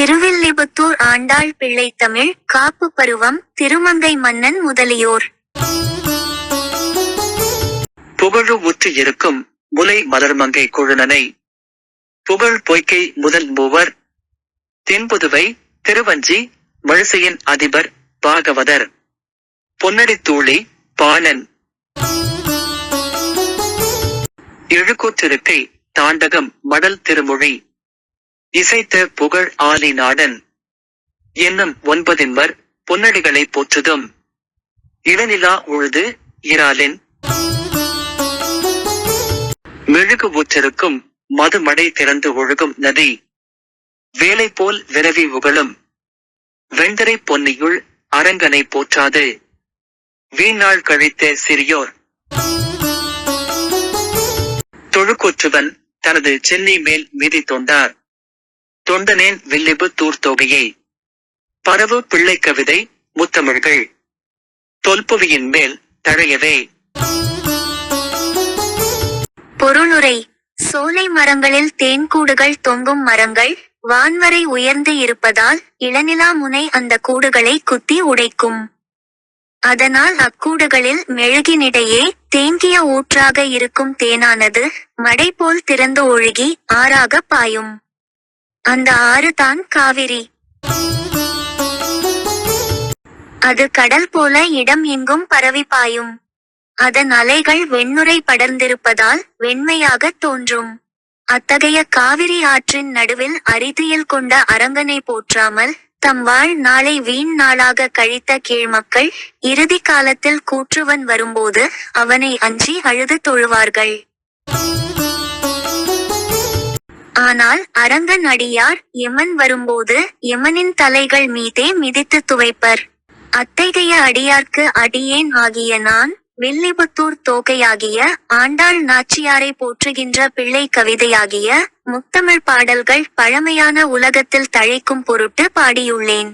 திருவில்லிபுத்தூர் ஆண்டாள் பிள்ளை தமிழ் காப்பு பருவம் திருமங்கை மன்னன் முதலியோர். புகழு உற்று இருக்கும் முலை மலர்மங்கை குழுனனை புகழ் பொய்க்கை முதல் மூவர் தென்புதுவை திருவஞ்சி வழிசையின் அதிபர் பாகவதர். பொன்னடித்தூளி பாலன் இழுக்கூற்றிருக்கை தாண்டகம் மடல் திருமொழி. இசைத்த புகழ் ஆலி நாடன். என்னும் ஒன்பதின்வர் பொன்னடிகளை போற்றுதும். இளநிலா உழுது இராலின் மெழுகு ஊற்றிருக்கும் மதுமடை திறந்து ஒழுகும் நதி. வேலை போல் விரவி உகழும். வெண்டரை பொன்னியுள் அரங்கனை போற்றாது. வீணாள் கழித்த சிறியோர். தொழுக்கூற்றுவன் தனது சென்னை மேல் மீதி தொண்டார். தொண்டனேன் வில்லிபு தூர்த்தொகையை பரவு பிள்ளை கவிதை முத்தமிழ்கள். தொல்புவியின் மேல் தழையவே. பொருளுரை சோலை மரங்களில் தேன்கூடுகள் தொங்கும் மரங்கள் வான்வரை உயர்ந்து இருப்பதால் இளநிலா முனை அந்த கூடுகளை குத்தி உடைக்கும். அதனால் அக்கூடுகளில் மெழுகினிடையே தேங்கிய ஊற்றாக இருக்கும் தேனானது மடை போல் திறந்து ஒழுகி ஆறாக பாயும். அந்த ஆறு தான் காவிரி. அது கடல் போல இடம் எங்கும் பரவி பாயும். அதன் அலைகள் வெண்ணுரை படர்ந்திருப்பதால் வெண்மையாக தோன்றும். அத்தகைய காவிரி ஆற்றின் நடுவில் அரிதியில் கொண்ட அரங்கனை போற்றாமல் தம் வாழ் நாளை வீண் நாளாக கழித்த கீழ்மக்கள் இறுதி காலத்தில் கூற்றுவன் வரும்போது அவனை அஞ்சி அழுது தொழுவார்கள். ஆனால் அரங்கன் அடியார் எமன் வரும்போது எமனின் தலைகள் மீதே மிதித்து துவைப்பர். அத்தகைய அடியார்க்கு அடியேன் ஆகிய நான் வில்லிபுத்தூர் தோகையாகிய ஆண்டாள் நாச்சியாரை போற்றுகின்ற பிள்ளை கவிதையாகிய முத்தமிழ் பாடல்கள் பழமையான உலகத்தில் தழைக்கும் பொருட்டு பாடியுள்ளேன்.